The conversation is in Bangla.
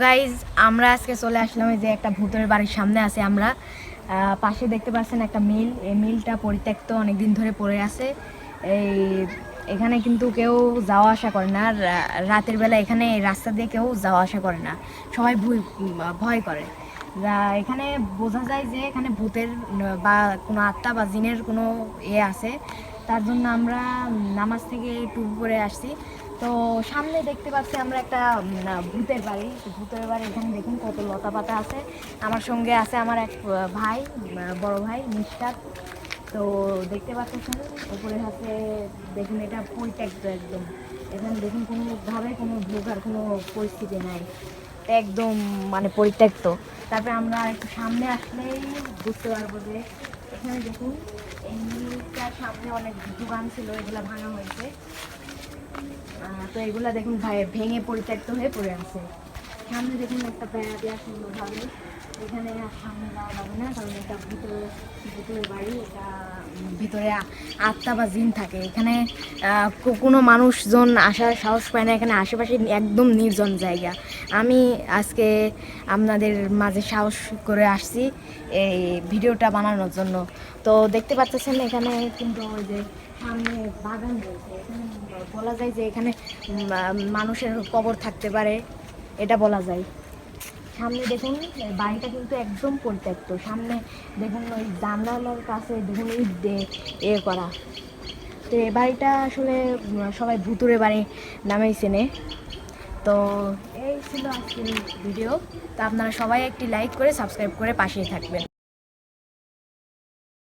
গাইজ আমরা আজকে চলে আসলাম এই যে একটা ভূতের বাড়ির সামনে আছে আমরা। পাশে দেখতে পাচ্ছেন একটা মিল। এই মিলটা পরিত্যক্ত অনেকদিন ধরে পড়ে আছে। এই, এখানে কিন্তু কেউ যাওয়া আসা করে না। রাতের বেলা এখানে রাস্তা দিয়ে কেউ যাওয়া আসা করে না। সবাই ভয় ভয় করে। যা- এখানে বোঝা যায় যে এখানে ভূতের বা কোনো আত্মা বা জিনের কোনো ইয়ে আছে। তার জন্য আমরা নামাজ থেকে একটু উপরে আসছি। তো সামনে দেখতে পাচ্ছি আমরা একটা ভূতের বাড়ি। ভূতের বাড়ি, এখানে দেখুন কত লতা পাতা আছে। আমার সঙ্গে আছে আমার এক ভাই বড় ভাই মিস্টার তো দেখতে পাচ্ছেন উপরে হাতে দেখুন এটা পরিত্যক্ত একদম। এখানে দেখুন কোনোভাবে কোনো ঢোকার কোনো পরিস্থিতি নাই। একদম মানে পরিত্যক্ত। তারপরে আমরা একটু সামনে আসলেই বুঝতে পারব যে এখানে দেখুন এই সামনে অনেক দোকান ছিল, এগুলো ভাঙা হয়েছে। তো এগুলা দেখুন ভাই- ভেঙে পরিত্যক্ত হয়ে পড়ে আছে। সামনে দেখুন একটা বেড়া দেওয়া সুন্দরভাবে। এখানে আর সামনে যাওয়া যাবে না, কারণ এটা ভিতরে ভিতরে বাড়ি, এটা ভিতরে আত্মা বা জিন থাকে। এখানে কোনো মানুষজন আসার সাহস পায় না। এখানে আশেপাশে একদম নির্জন জায়গা। আমি আজকে আপনাদের মাঝে সাহস করে আসছি এই ভিডিওটা বানানোর জন্য। তো দেখতে পাচ্ছেন এখানে কিন্তু ওই যে সামনে বাগান রয়েছে। বলা যায় যে এখানে মানুষের কবর থাকতে পারে। এটা বলা যায়। সামনে দেখুন বাড়িটা কিন্তু একদম পরিত্যক্ত। সামনে দেখুন ওই জানলার কাছে দেখুন ইট দিয়ে এ করা। তো এ বাড়িটা আসলে সবাই ভুতুরে বাড়ি নামেই চেনে তো এই ছিল আজকের ভিডিও। তো আপনারা সবাই একটি লাইক করে সাবস্ক্রাইব করে পাশেই থাকবেন।